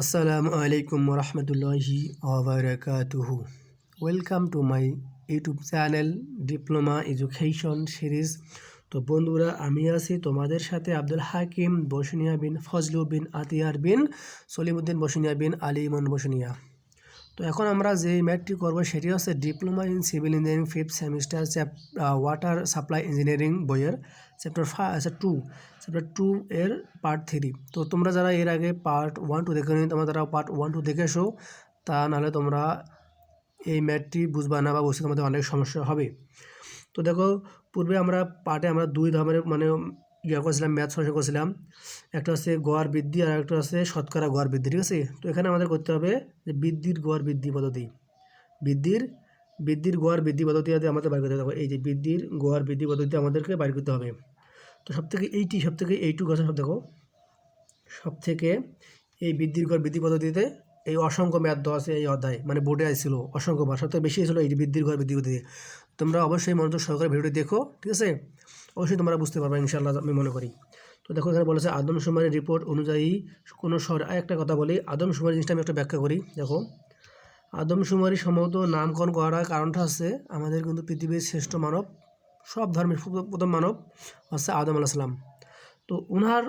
আসসালামু আলাইকুম রহমতুল্লাহি আবরাকাতুহু welcome to my YouTube channel diploma education series তো বন্ধুরা, আমি আছি তোমাদের সাথে আব্দুল হাকিম, বসুনিয়া বিন ফজলু বিন আতিয়ার বিন সলিমুদ্দিন বসুনিয়া বিন আলিমন বসনিয়া। তো এখন আমরা যে ম্যাথটি করব সেটি হচ্ছে diploma in civil engineering fifth semester water supply engineering বইয়ের chapter five two chapter two এর পার্ট থ্রি তো তোমরা যারা এর আগে পার্ট ওয়ান টু দেখে নি তোমরা যারা পার্ট ওয়ান টু দেখে এসো, তা নাহলে তোমরা এই ম্যাথটি বুঝবা না বা বুঝতে তোমাদের অনেক সমস্যা হবে। তো দেখো, পূর্বে আমরা পার্টে আমরা দুই ধরনের মানে ইয়া করছিলাম ম্যাথ সলিউশন করছিলাম একটা হচ্ছে গড় বৃদ্ধি আর একটা হচ্ছে শতকরা গড় বৃদ্ধি, ঠিক আছে? তো এখানে আমাদের করতে হবে যে বৃদ্ধির গড় বৃদ্ধি পদ্ধতি। বৃদ্ধির বৃদ্ধির গড় বৃদ্ধি পদ্ধতি আমাদের বাইর করতে হবে, এই যে বৃদ্ধির গড় বৃদ্ধি পদ্ধতি আমাদেরকে বাইর করতে হবে। তো সব থেকে এইটি সব থেকে এইটুকু আছে, সব দেখো। সব থেকে এই বৃদ্ধির গড় বৃদ্ধি পদ্ধতিতে এই অসংখ্য ম্যাথ দেওয়া আছে এই অধ্যায় মানে বোর্ডে আসছিল অসংখ্য বার সবথেকে বেশি ছিল এই বৃদ্ধির ঘর বৃদ্ধি পদ্ধতি। তোমরা অবশ্যই মনোযোগ সহকারে ভিডিওটি দেখো, ঠিক আছে? অবশ্যই তোমরা বুঝতে পারবে ইনশাল্লাহ আমি মনে করি। তো দেখো, এখানে বলেছে আদমশুমারির রিপোর্ট অনুযায়ী কোনো শহরে একটা কথা বলি আদমশুমারি জিনিসটা আমি একটা ব্যাখ্যা করি, দেখো। আদমশুমারি সম্ভবত নামকরণ করার কারণটা হচ্ছে আমাদের কিন্তু পৃথিবীর শ্রেষ্ঠ মানব, সব ধর্মের প্রথম মানব হচ্ছে আদম আলাহিসাম তো ওনার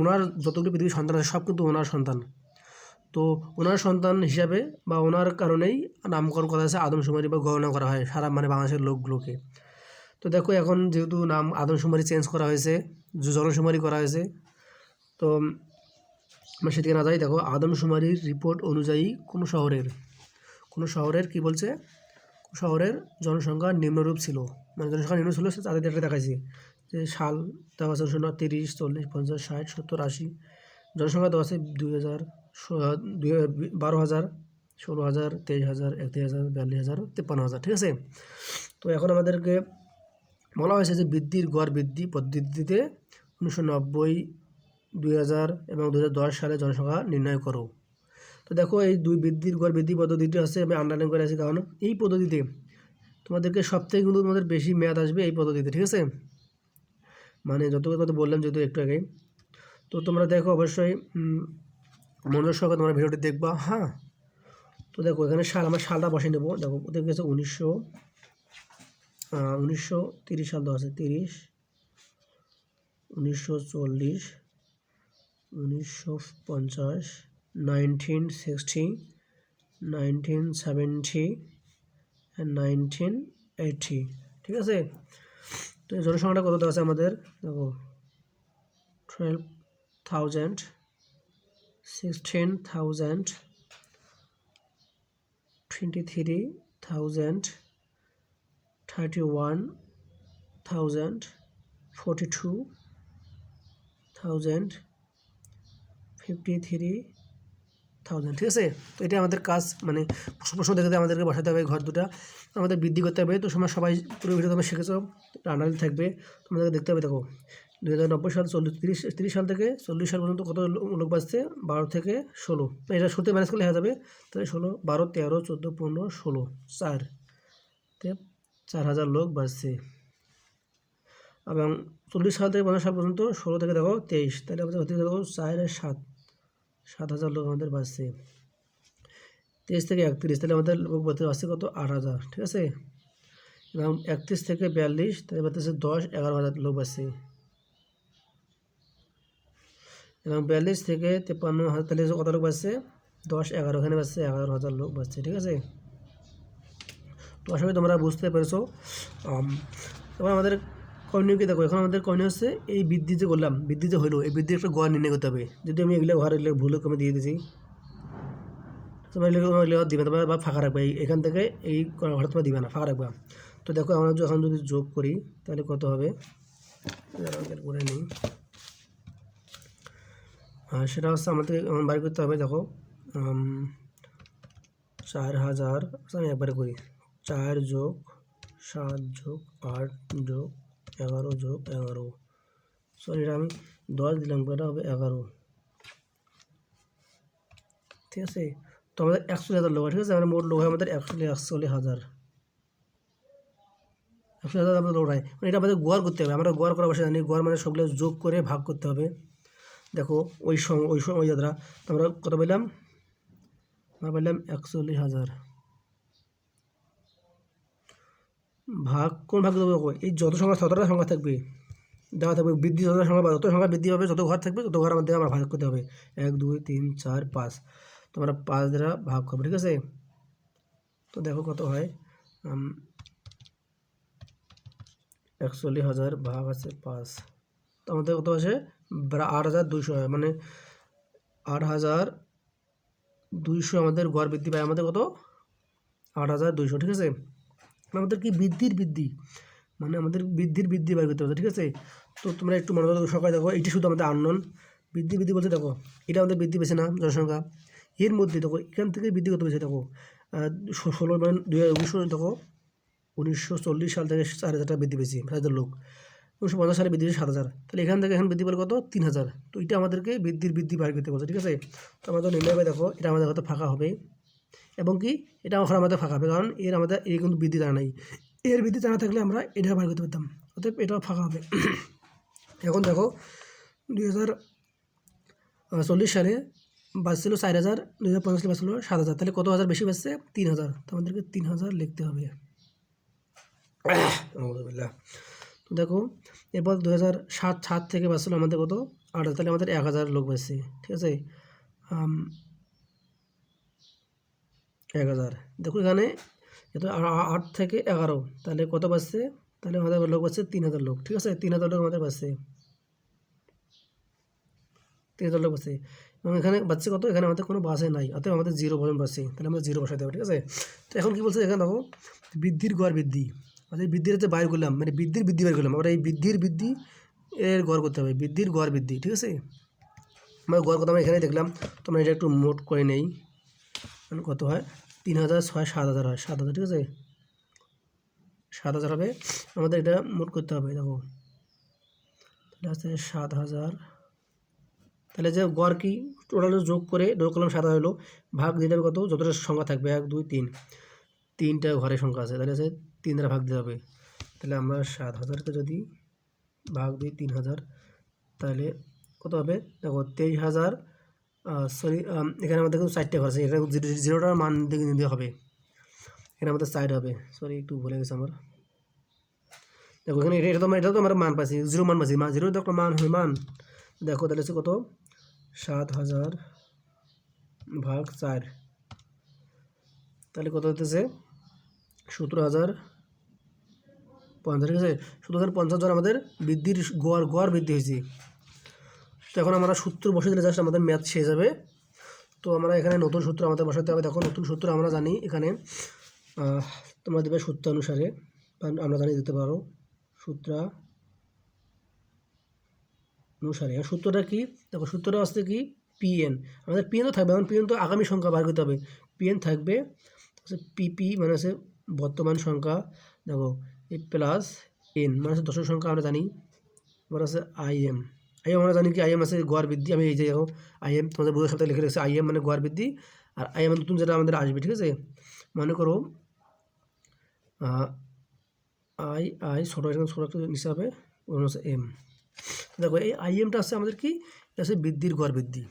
ওনার যতগুলো পৃথিবীর সন্তান আছে, সব কিন্তু ওনার সন্তান। তো ওনার সন্তান হিসাবে বা ওনার কারণেই নামকরণ করা হয়েছে আদমশুমারি বা গণনা করা হয় সারা মানে বাংলাদেশের লোকগুলোকে। তো দেখো এখন যেহেতু নাম আদমশুমারি চেঞ্জ করা হয়েছে, জনশুমারি করা হয়েছে, তো আমরা সেদিকে না যাই, দেখো আদমশুমারির রিপোর্ট অনুযায়ী কোনো শহরের কোনো শহরের কি বলছে? শহরের জনসংখ্যা নিম্নরূপ ছিল। মানে জনসংখ্যা নিম্ন ছিল তাদের দেখাইছে যে সাল আছে শূন্য, তিরিশ, চল্লিশ, পঞ্চাশ, ষাট, সত্তর, আশি জনসংখ্যা দেওয়া আছে দুই হাজার দুই বারো হাজার, ষোলো হাজার, তেইশ হাজার, একত্রিশ হাজার, বিয়াল্লিশ হাজার, তেপ্পান্ন হাজার, ঠিক আছে? তো এখন আমাদেরকে বলা হয়েছে যে বৃদ্ধির গড় বৃদ্ধি পদ্ধতিতে উনিশশো নব্বই, দুই হাজার এবং দু হাজার দশ সালে জনসংখ্যা নির্ণয় করো। তো দেখো, এই দুই বৃদ্ধির গড় বৃদ্ধি পদ্ধতিটি আছে আমি আন্ডারলাইন করে আছি কারণ এই পদ্ধতিতে তোমাদেরকে সবথেকে কিন্তু তোমাদের বেশি মেয়াদ আসবে এই পদ্ধতিতে, ঠিক আছে? মানে যত কথা বললাম যেহেতু একটু আগে তো তোমরা দেখো অবশ্যই মনোযোগ সহকারে তোমরা ভিডিওটি দেখবা হ্যাঁ? তো দেখো, এখানে সাল আমার সালটা বসে নেব। দেখো ওদের গেছে উনিশশো উনিশশো তিরিশ সাল দেওয়া আছে, তিরিশ, উনিশশো চল্লিশ, উনিশশো পঞ্চাশ, nineteen sixty, nineteen seventy nineteen eighty ঠিক আছে? তো জনসংখ্যাটা কত আছে আমাদের? দেখো twelve thousand sixteen thousand twenty three thousand thirty one thousand forty two thousand fifty three thousand ঠিক আছে? তো এটা আমাদের কাজ মানে প্রশ্ন দেখতে আমাদেরকে বসাতে হবে ঘর দুটা। আমাদের বৃদ্ধি করতে হবে, তো সময় সবাই পুরো ভিডিও তোমরা শিখেছো রান্নালি থাকবে, তোমাদেরকে দেখতে হবে, দেখো। দু হাজার নব্বই সাল চল্লিশ, তিরিশ তিরিশ সাল থেকে চল্লিশ সাল পর্যন্ত কত লোক বাঁচছে? বারো থেকে ষোলো। এটা শুরুতে ম্যানেজ করলে হয়ে যাবে। তাহলে ষোলো, বারো, তেরো, চোদ্দ, পনেরো, ষোলো, চার। চার হাজার লোক বাঁচছে। এবং চল্লিশ সাল থেকে পঞ্চাশ সাল পর্যন্ত ষোলো থেকে দেখো তেইশ। তাহলে আমাদের হতে দেখো চার সাত। সাত হাজার লোক আমাদের বাঁচছে। তেইশ থেকে একত্রিশ। তাহলে আমাদের লোক বাঁচতে বাঁচছে কত? আট হাজার। ঠিক আছে? এবং একত্রিশ থেকে বিয়াল্লিশ। তাহলে বাঁচতেছে দশ, এগারো হাজার লোক বাঁচছে। এবং বিয়াল্লিশ থেকে তেপান্ন হাজার তাহলে কত লোক বাঁচছে? দশ, এগারো। এখানে বাঁচছে এগারো হাজার লোক বাঁচছে, ঠিক আছে? তো আসলে তোমরা বুঝতে পেরেছ। এবার আমাদের করণীয়কে দেখো, এখন আমাদের করণীয় হচ্ছে এই বৃদ্ধি যে করলাম, বৃদ্ধি যে হলো, এই বৃদ্ধির একটা গড় নির্ণয় করতে হবে। যদি আমি এগুলো ঘর এগুলো ভুল আমি দিয়ে দিয়েছি তোমার এগুলো দিবে তোমার বা ফাঁকা রাখবে। এখান থেকে এই ঘর তোমার দিবে না, ফাঁকা রাখবে। তো দেখো, আমরা যখন যদি যোগ করি, তাহলে কত হবে? করে নিই। সেটা হচ্ছে আমাদের বাড়ি করতে হবে দেখো চার হাজার আচ্ছা, আমি একবারে করি। চার যোগ সাত যোগ আট যোগ এগারো যোগ এগারো। সরি এটা আমি দশ দিলাম এটা হবে? এগারো। ঠিক আছে? তো আমাদের একচল্লিশ হাজার লোক ঠিক আছে? আমাদের মোট লোক হয় আমাদের একচল্লিশ একচল্লিশ হাজার। একশো হাজার আমাদের লোক হয়। মানে এটা আমাদের গোয়ার করতে হবে। আমরা গোয়ার করা বসে জানি গোয়ার মানে সবগুলো যোগ করে ভাগ করতে হবে। দেখো, ওই সম- ওই সময় যাত্রা। আমরা কত পেলাম? আমরা পেলাম একচল্লিশ হাজার। ভাগ, কোন ভাগ দেবো এই যত সংখ্যা, ততটা সংখ্যা থাকবে। দেওয়া থাকবে, বৃদ্ধি যত সংখ্যা যত সংখ্যা বৃদ্ধি হবে যত ঘর থাকবে, তত ঘর আমাদের আমরা ভাগ করতে হবে। এক, দুই, তিন, চার, পাঁচ। তো আমরা পাঁচ দ্বারা ভাগ করব, ঠিক আছে? তো দেখো কত হয়। একচল্লিশ হাজার ভাগ আছে পাঁচ। তো আমাদের কত আছে আট হাজার দুইশো, হয় মানে আট হাজার দুইশো আমাদের গড় বৃদ্ধি পায়। আমাদের কত? আট হাজার দুইশো, ঠিক আছে? আমাদের কি বৃদ্ধির বৃদ্ধি? মানে আমাদের বৃদ্ধির বৃদ্ধি বের করতে হবে, ঠিক আছে? তো তোমরা একটু মনে করো, সকালে দেখো, এটি শুধু আমাদের আননন বৃদ্ধি বৃদ্ধি বলতে দেখো, এটা আমাদের বৃদ্ধি পেয়েছে না, জনসংখ্যা। এর মধ্যে দেখো, এখান থেকে বৃদ্ধি করতে পেরেছে দেখো? ষোলো মানে দুই হাজার উনিশশো, দেখো, উনিশশো চল্লিশ সাল থেকে চার হাজার টাকা বৃদ্ধি পেয়েছে হাজার লোক। উনিশশো পঞ্চাশ সালে বৃদ্ধি সাত হাজার। তাহলে এখান থেকে এখন বৃদ্ধি পেলে কত? তিন হাজার। তো এটা আমাদেরকে বৃদ্ধির বৃদ্ধি বার করতে বলছে, ঠিক আছে? তো আমাদের নির্ণয় দেখো, এটা আমাদের হয়তো ফাঁকা হবে। এবং কি? এটা ওখানে আমাদের ফাঁকা হবে, কারণ এর আমাদের এই কিন্তু বৃদ্ধি জানা নাই। এর বৃদ্ধি জানা থাকলে আমরা এটা বার করতে পারতাম। অতএব এটাও ফাঁকা হবে। এখন দেখো, দুই হাজার চল্লিশ সালে বাঁচছিল চার হাজার, দুই হাজার পঞ্চাশ সালে বাঁচছিল সাত হাজার। তাহলে কত হাজার বেশি বাঁচছে তিন হাজার। তো আমাদেরকে তিন হাজার লিখতে হবে। দেখো, এরপর দু হাজার সাত সাত থেকে বাঁচছিল আমাদের কত? হাজার, তাহলে আমাদের এক হাজার লোক বাঁচছে, ঠিক আছে? এক হাজার। দেখো এখানে আট থেকে এগারো, তাহলে কত বাজছে তাহলে আমাদের লোক বাজছে তিন হাজার লোক, ঠিক আছে? তিন হাজার লোক আমাদের বাজছে তিন হাজার লোক বাজছে এবং এখানে বাচ্চা কত? এখানে আমাদের কোনো বাসে নাই, অতএব আমাদের জিরো পর্যন্ত বাজছে তাহলে আমরা জিরো বসাতে হবে ঠিক আছে? তো এখন কি বলছে? এখানে দেখো, বৃদ্ধির গড় বৃদ্ধি। অর্থাৎ বৃদ্ধির হচ্ছে বাইর করলাম মানে বৃদ্ধির বৃদ্ধি বাইর করলাম। আমরা এই বৃদ্ধির বৃদ্ধি এর গড় করতে হবে, বৃদ্ধির গড় বৃদ্ধি, ঠিক আছে? আমরা গড় কথা আমরা এখানে দেখলাম তোমরা এটা একটু মোট করে নেই। মানে কত হয়? তিন হাজার ছয় সাত হাজার হয়, সাত হাজার, ঠিক আছে? সাত হাজার হবে, আমাদের এটা মোট করতে হবে, দেখো। এটা আছে সাত হাজার। তাহলে যে গড় কি? টোটাল যোগ করে, যোগ করলাম সাত হাজার হলো, ভাগ দিতে হবে কত? যতটা সংখ্যা থাকবে, এক, দুই, তিন। তিনটা ঘরের সংখ্যা আছে, তাহলে আছে তিন দ্বারা ভাগ দিতে হবে। তাহলে আমরা সাত হাজারকে যদি ভাগ দিই তিন হাজার তাহলে কত হবে? দেখো তেইশ হাজার সরি এখানে আমাদের কিন্তু চারটে ঘর আছে। এখানে জিরো, জিরোটার মান দিকে নিতে হবে। এখানে আমাদের সাইড হবে। সরি একটু ভুলে গেছে আমার। দেখো এখানে এটা তো এটা তো আমার মান পাচ্ছি জিরো মান পাচ্ছি মান জিরো একটা মান, হয় মান। দেখো তাহলে হচ্ছে কত? সাত হাজার ভাগ চার। তাহলে কত হতেছে সতেরো হাজার পঞ্চাশ, ঠিক আছে? সতেরো হাজার পঞ্চাশ জন আমাদের বৃদ্ধির গড় গড় বৃদ্ধি হয়েছে। তো এখন আমরা সূত্র বসে দিলে জাস্ট আমাদের ম্যাথ শেষ হবে। তো আমরা এখানে নতুন সূত্র আমাদের বসাতে হবে। দেখো, নতুন সূত্র আমরা জানি এখানে তোমরা দেবে সূত্র অনুসারে আমরা জানি দিতে পারো সূত্র অনুসারে। সূত্রটা কি? দেখো, সূত্রটা আসছে কি? পিএন আমাদের পিএন তো থাকবে, এখন পিএন তো আগামী সংখ্যা বার করতে হবে। পিএন থাকবে পিপি মানে হচ্ছে বর্তমান সংখ্যা। দেখো প্লাস এন মানে হচ্ছে দশক সংখ্যা আমরা জানি, এবার আছে আইএম আইএম আমরা জানি কি আইএম আছে গড় বৃদ্ধি, আমি এই যে দেখো আইএম তোমাদের বোঝার সাথে লিখে রেখেছি আইএম মানে গড় বৃদ্ধি, আর আইএম নতুন যেটা আমাদের আসবে, ঠিক আছে? মনে করো আই আই ছোটো এখানে ছোটো একটা হিসাবে ওখানে হচ্ছে এম দেখো, এই আইএমটা আছে আমাদের কি? এটা হচ্ছে বৃদ্ধির গড় বৃদ্ধি।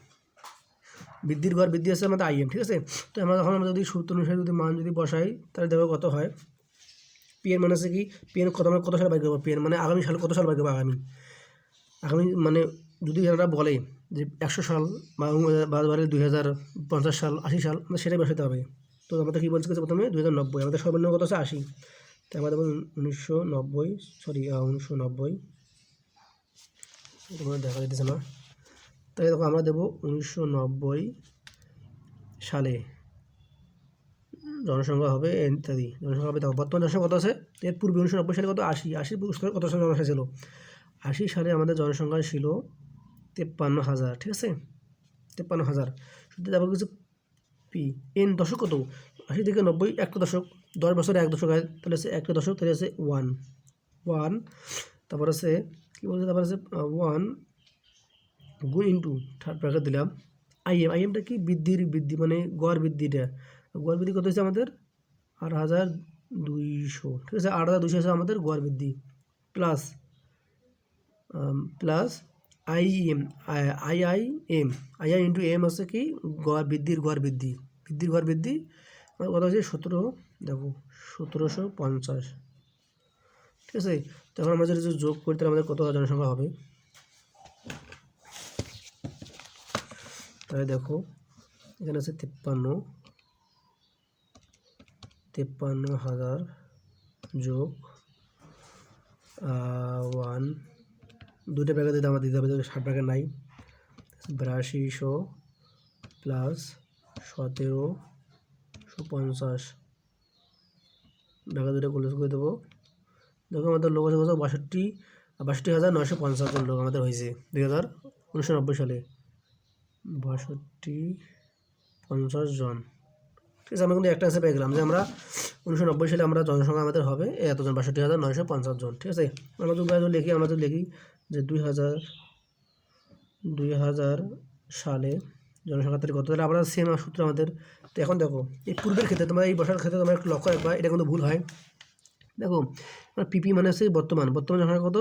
বৃদ্ধির গড় বৃদ্ধি আছে আমাদের আইএম ঠিক আছে? তো আমরা যখন আমরা যদি সূত্র অনুসারে যদি মান যদি বসাই, তাহলে দেখো কত হয়? পিএন মানে হচ্ছে কি পিএন কত আমরা কত সাল বাইর করব? পিএন মানে আগামী সাল কত সাল বাইর করব আগামী? আগামী মানে যদি এরা বলে যে একশো সাল বা দুই হাজার পঞ্চাশ সাল, আশি সাল আমাদের সেটাই বসাতে হবে। তো আমাদের কী বলছে প্রথমে? দুই হাজার নব্বই। আমাদের সর্বনিম্ন কত আছে আশি। তাই আমাদের উনিশশো নব্বই সরি উনিশশো নব্বই। দেখা যেতেছে না। তাই দেখো আমরা দেবো উনিশশো নব্বই সালে। জনসংখ্যা হবে ইত্যাদি। জনসংখ্যা হবে দেখো বর্তমান জনসংখ্যা কত আছে? এর পূর্বে উনিশশো নব্বই সালে কত? আশি। আশি কত সালে জনসংখ্যা ছিল? আশি সালে আমাদের জনসংখ্যা ছিল তেপ্পান্ন হাজার, ঠিক আছে? তেপ্পান্ন হাজার। শুধু তারপর কিছু পি। এন দশক কত? আশি থেকে নব্বই একটা দশক। দশ বছরে এক দশক হয়, তাহলে হচ্ছে একটা দশক, তাহলে আছে ওয়ান। ওয়ান, তারপর আছে কী বলছে? তারপর আছে ওয়ান গুণ ইন্টু থার্ড ব্র্যাকেট দিলাম। আইএম আইএমটা কি? বৃদ্ধির বৃদ্ধি মানে গড় বৃদ্ধিটা। গড় বৃদ্ধি কত হয়েছে আমাদের? আট হাজার দুইশো, ঠিক আছে? আট হাজার দুইশো হচ্ছে আমাদের গড় বৃদ্ধি plus plus I M I I M I I into M হচ্ছে কি? গড় বৃদ্ধির গড় বৃদ্ধি বৃদ্ধির গড় বৃদ্ধি আমার কথা হচ্ছে সতেরো, দেখো, সতেরোশো পঞ্চাশ। ঠিক আছে? তখন আমরা যদি যোগ করি, তাহলে আমাদের কত জনসংখ্যা হবে? তাহলে দেখো, এখানে আছে তিপ্পান্ন। তিপ্পান্ন হাজার যোগ ওয়ান দুটো ব্যাগে দিতে আমার দিতে হবে ষাট ব্যাগে নাই। বিরাশিশো প্লাস সতেরোশো পঞ্চাশ ব্যাগে দুটো করে দেবো। দেখো আমাদের লোক আছে কত? বাষট্টি বাষট্টি হাজার নয়শো পঞ্চাশ জন লোক আমাদের হয়েছে দুই হাজার উনিশশো নব্বই সালে। বাষট্টি, পঞ্চাশ জন। ঠিক আছে আমরা কিন্তু একটা আছে পেয়ে গেলাম যে আমরা উনিশশো নব্বই সালে আমরা জনসংখ্যা আমাদের হবে। এতজন? বাষট্টি হাজার নয়শো পঞ্চাশ জন। ঠিক আছে? আমরা যদি লিখি, আমরা যদি লিখি যে দুই হাজার দুই হাজার সালে জনসংখ্যা তারিখ কত? তাহলে আমরা সেম সূত্র আমাদের। তো এখন দেখো, এই পূর্বের ক্ষেত্রে তোমরা, এই বসার ক্ষেত্রে তোমরা লক্ষ্য রাখবা, এটা কিন্তু ভুল হয়। দেখো, আমার পিপি মানে হচ্ছে বর্তমান। বর্তমান জনসংখ্যা কত?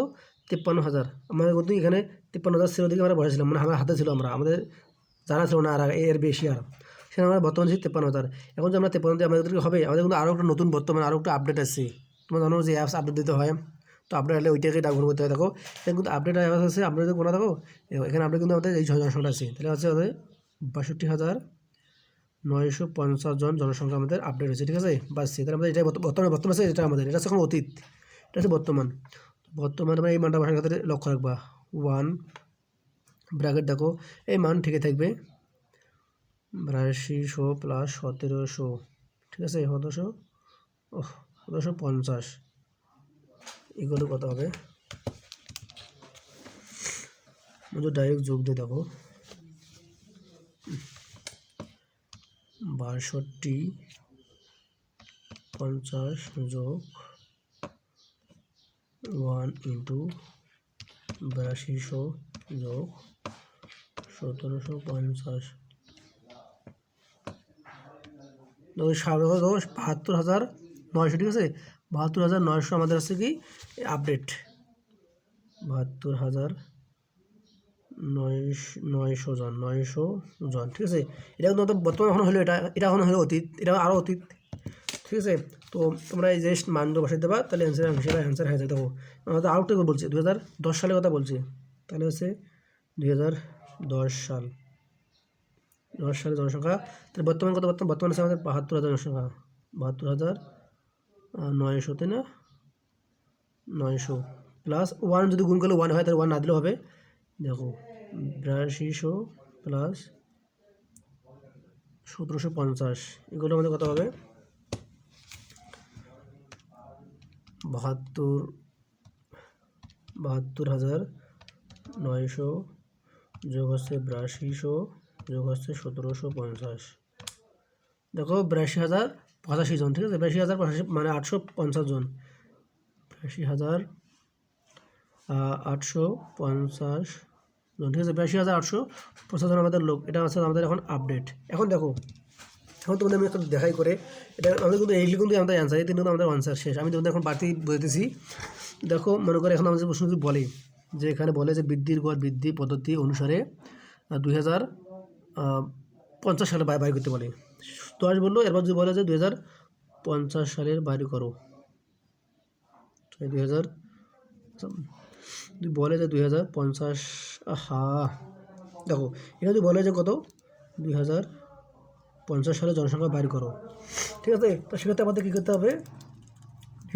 তিপ্পান্ন হাজার। আমাদের কিন্তু এখানে তিপ্পান্ন হাজার ছিল দিকে আমরা বসেছিলাম মানে আমার হাতে ছিল আমরা। আমাদের জানা ছিল না আর এর বেশি আর। সেখানে আমরা বর্তমান ছিল তিপ্পান্ন হাজার এখন যে আমরা তিপ্পান্ন আমাদেরকে হবে, আমাদের কিন্তু আরও একটা নতুন বর্তমানে আরও একটা আপডেট আছে। তোমরা জানো যে অ্যাপস আপডেট দিতে হয়। তো আপডেট হলে ওইটাকে ডাউনলোড করতে হয়। দেখো, এখানে কিন্তু আপডেট অ্যাপস আছে আপডেট কোনো দেখো, এখানে আপডেট কিন্তু আমাদের এই জনসংখ্যা আছে। তাহলে হচ্ছে আমাদের বাষট্টি হাজার নয়শো পঞ্চাশ জন জনসংখ্যা আমাদের আপডেট হয়েছে, ঠিক আছে? বাসছে তাহলে আমাদের এটা বর্তমানে বর্তমান আছে এটা আমাদের, এটা এখন অতীত, এটা হচ্ছে বর্তমান। বর্তমানে আমরা এই মানটা ভাষার ক্ষেত্রে লক্ষ্য রাখবা। ওয়ান ব্র্যাকেট দেখো, এই মান ঠিকই থাকবে। বিরাশিশো প্লাস সতেরোশো ঠিক আছে? সতেরোশো? ও সতেরোশো পঞ্চাশ। এগুলো কত হবে? মধ্যে ডাইরেক্ট যোগ দিয়ে দেখো বাষট্টি পঞ্চাশ যোগ ওয়ান ইন্টু বিরাশিশো যোগ সতেরোশো পঞ্চাশ দশ বাহাত্তর হাজার নয়শো, ঠিক আছে? বাহাত্তর হাজার নয়শো আমাদের হচ্ছে কি? আপডেট বাহাত্তর হাজার নয়শো জন নয়শো জন, ঠিক আছে? এটা কিন্তু বর্তমানে এখন হলো এটা এটা এখন হলো অতীত, এটা আরও অতীত, ঠিক আছে? তো তোমরা এই যে মানগুলো বসাই দেবা, তাহলে অ্যান্সার হিসেবে অ্যান্সার হয়ে যায় দেখো আমাদের আউটটা বলছি দু হাজার দশ সালের কথা বলছি। তাহলে হচ্ছে দুই হাজার দশ সাল। দশ সালের জনসংখ্যা, তাহলে বর্তমান কত বর্তমান? বর্তমানে আছে আমাদের বাহাত্তর হাজার জনসংখ্যা। বাহাত্তর হাজার নয়শো, তাই না? নয়শো প্লাস ওয়ান যদি গুণ করলে ওয়ান হয়, তাহলে ওয়ান না দিলেও হবে। দেখো, বিরাশিশো প্লাস সতেরোশো পঞ্চাশ এগুলো আমাদের কত হবে? বাহাত্তর বাহাত্তর হাজার নয়শো যোগ হচ্ছে বিরাশিশো। যোগ হচ্ছে সতেরোশো পঞ্চাশ। দেখো, বিরাশি হাজার পঁচাশি জন, ঠিক আছে? বিরাশি হাজার পঁচাশি মানে আটশো পঞ্চাশ জন। বিরাশি হাজার আটশো পঞ্চাশ জন, ঠিক আছে? বিরাশি হাজার আটশো পঞ্চাশ জন আমাদের লোক। এটা আছে আমাদের এখন আপডেট এখন দেখো, এখন তোমাদের আমি একটা দেখাই করে। এটা আমাদের কিন্তু এইগুলি কিন্তু আমাদের অ্যান্সার এই কিন্তু আমাদের অ্যান্সার শেষ। আমি তোমাদের এখন বাড়তি বুঝতেছি দেখো, মনে করে এখন আমাদের প্রশ্ন বলে, যে এখানে বলে যে বৃদ্ধির গড় বৃদ্ধি পদ্ধতি অনুসারে দুই হাজার পঞ্চাশ সালে বাইর করতে বলে। দশ বলল, এরপর যদি বলে যে দু হাজার পঞ্চাশ সালের বাইরে করো। দুই হাজার বলে যে দুই হাজার পঞ্চাশ হা দেখো, এটা যদি বলে যে কত? দুই হাজার পঞ্চাশ সালে জনসংখ্যা বাইর করো। ঠিক আছে? তো সেক্ষেত্রে আমাদের কী করতে হবে?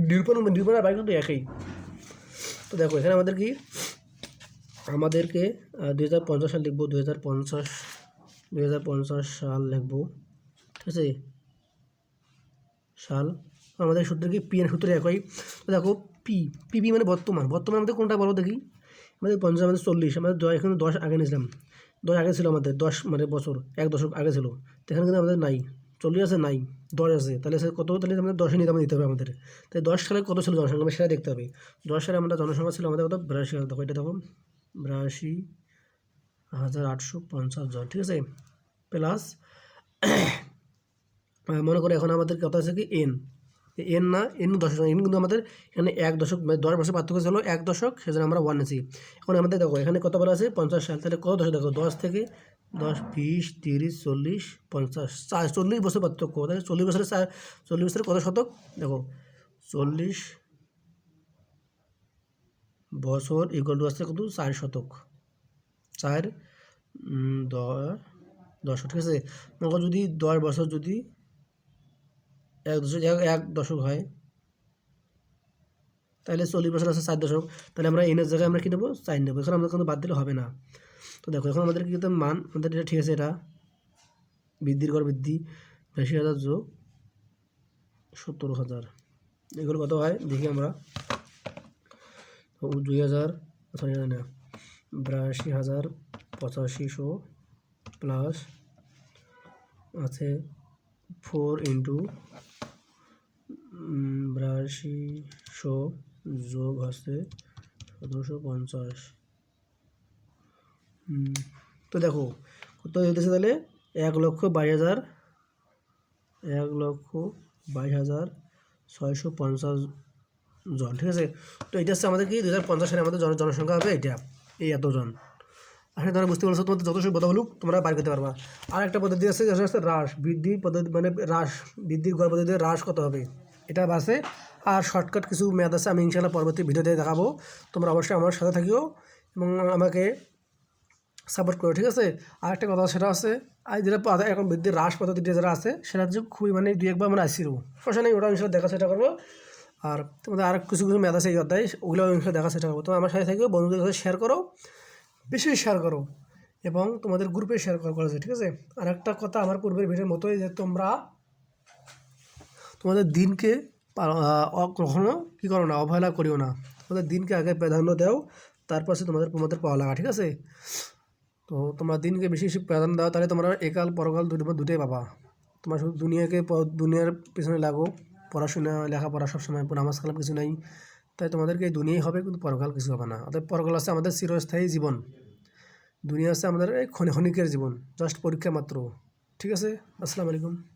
নিরূপণ নিরূপণ আর বাইর কিন্তু একই। তো দেখো, এখানে আমাদের কি? আমাদেরকে দুই হাজার পঞ্চাশ সাল লিখব দুই হাজার পঞ্চাশ দুই হাজার পঞ্চাশ সাল লিখব, ঠিক আছে? সাল, আমাদের সূত্র কি? পি এর সূত্র একই। দেখো পি পিপি মানে বর্তমান। বর্তমান আমাদের কোনটা বলো দেখি? আমাদের পঞ্চাশ, আমাদের চল্লিশ, আমাদের দশ, এখানে দশ আগে নিয়েছিলাম। দশ আগে ছিল আমাদের, দশ মানে বছর, এক দশক আগে ছিল। এখানে কিন্তু আমাদের নাই। চল্লিশ আছে, নাই। দশ আছে। তাহলে সে কত? তাহলে আমাদের দশে নিতে দিতে হবে আমাদের। তাই দশ সালে কত ছিল জনসংখ্যা? সেটা দেখতে হবে। দশ সালে আমাদের জনসংখ্যা ছিল আমাদের কত? বিরাশি হাজার দেখো এটা দেখো। বিরাশি হাজার আটশো পঞ্চাশ জন, ঠিক আছে? প্লাস মনে করে এখন আমাদের কথা আছে কি এন এন না এন দশক এন কিন্তু আমাদের এখানে এক দশক মানে দশ বছর পার্থক্য ছিল এক দশক, সেজন্য আমরা ওয়ান আছি এখন আমাদের দেখো, এখানে কত বলা আছে? পঞ্চাশ সাল। তাহলে কত দশক দেখো? দশ থেকে দশ, বিশ, তিরিশ, চল্লিশ, পঞ্চাশ চল্লিশ বছর পার্থক্য। তাহলে চল্লিশ বছরের চল্লিশ বছরের কত শতক? দেখো, চল্লিশ বছর ইকুয়াল টু আসছে কত? চার শতক। চার দশ ঠিক আছে? মনে যদি দশ বছর যদি এক দশক এক দশক হয়, তাহলে চল্লিশ বছর আছে চার দশক। তাহলে আমরা এনের জায়গায় আমরা কী নেব? চার নেব। এখন আমাদের কিন্তু বাদ দিলে হবে না। তো দেখো, এখন আমাদের কিন্তু মান, আমাদের এটা ঠিক আছে, এটা বৃদ্ধির গড় বৃদ্ধি বেশি হাজার যোগ সত্তর হাজার। এগুলো কত হয়? দেখি আমরা। দুই হাজার, সরি না। বিরাশি হাজার পঁচাশিশো প্লাস আছে ফোর ইন্টু বিরাশিশো যোগ হচ্ছে সতেরোশো পঞ্চাশ। তো দেখো, কত হইতেছে তাহলে? এক লক্ষ বাইশ হাজার, এক লক্ষ বাইশ হাজার ছয়শো পঞ্চাশ জন, ঠিক আছে? তো এটা হচ্ছে আমাদের কি? দু হাজার পঞ্চাশ সালে আমাদের জন, জনসংখ্যা হবে এটা। এই এতজন। আসলে তোমরা বুঝতে পারছ, তোমাদের যত কথা বলুক, তোমরা বার করতে পারবা। আর একটা পদ্ধতি আছে, যেটা হচ্ছে হ্রাস। বৃদ্ধি পদ্ধতি মানে হ্রাস বৃদ্ধির গড় পদ্ধতিতে হ্রাস কত হবে। এটা বাসে আর শর্টকাট কিছু ম্যাথ আছে, আমি ইনশাল্লাহ পরবর্তী ভিডিওতে দেখাবো। তোমরা অবশ্যই আমার সাথে থাকিও এবং আমাকে সাপোর্ট করো, ঠিক আছে? আর একটা কথা সেটা আছে, আর যেটা এখন বৃদ্ধির হ্রাস পদ্ধতিটা যারা আছে, সেটা খুবই মানে দুই একবার মানে আসছিল সমস্যা নেই ওটা ইনশাল্লাহ দেখা চেষ্টা করব। আর তোমাদের আর কিছু কিছু ম্যাথ আছে এই অধ্যায়, ওগুলো ইনশাল্লাহ দেখা চেষ্টা করব। তো আমার সাথে থাকিও বন্ধুদের সাথে শেয়ার করো, বেশি শেয়ার করো এবং তোমাদের গ্রুপে শেয়ার করা করেছে ঠিক আছে? আর একটা কথা আমার পূর্বের ভিডিওর মতোই যে তোমরা তোমাদের দিনকে কখনো কী করো না, অবহেলা করিও না। তোমাদের দিনকে আগে প্রাধান্য দাও, তারপর সে তোমাদের তোমাদের পাওয়া লাগা, ঠিক আছে? তো তোমরা দিনকে বেশি বেশি প্রাধান্য দাও, তাহলে তোমরা একাল, পরকাল দুটো দুটোই পাবা। তোমার শুধু দুনিয়াকে দুনিয়ার পিছনে লাগো। পড়াশোনা, লেখাপড়া সবসময় নামাজ কালাম কিছু নাই। তাই তোমাদেরকে এই দুনিয়াই হবে কিন্তু পরকাল কিছু হবে না। অর্থাৎ পরকাল আছে আমাদের চিরস্থায়ী জীবন। দুনিয়া আছে আমাদের এই ক্ষণিকের জীবন। জাস্ট পরীক্ষা মাত্র। ঠিক আছে? আসসালামু আলাইকুম।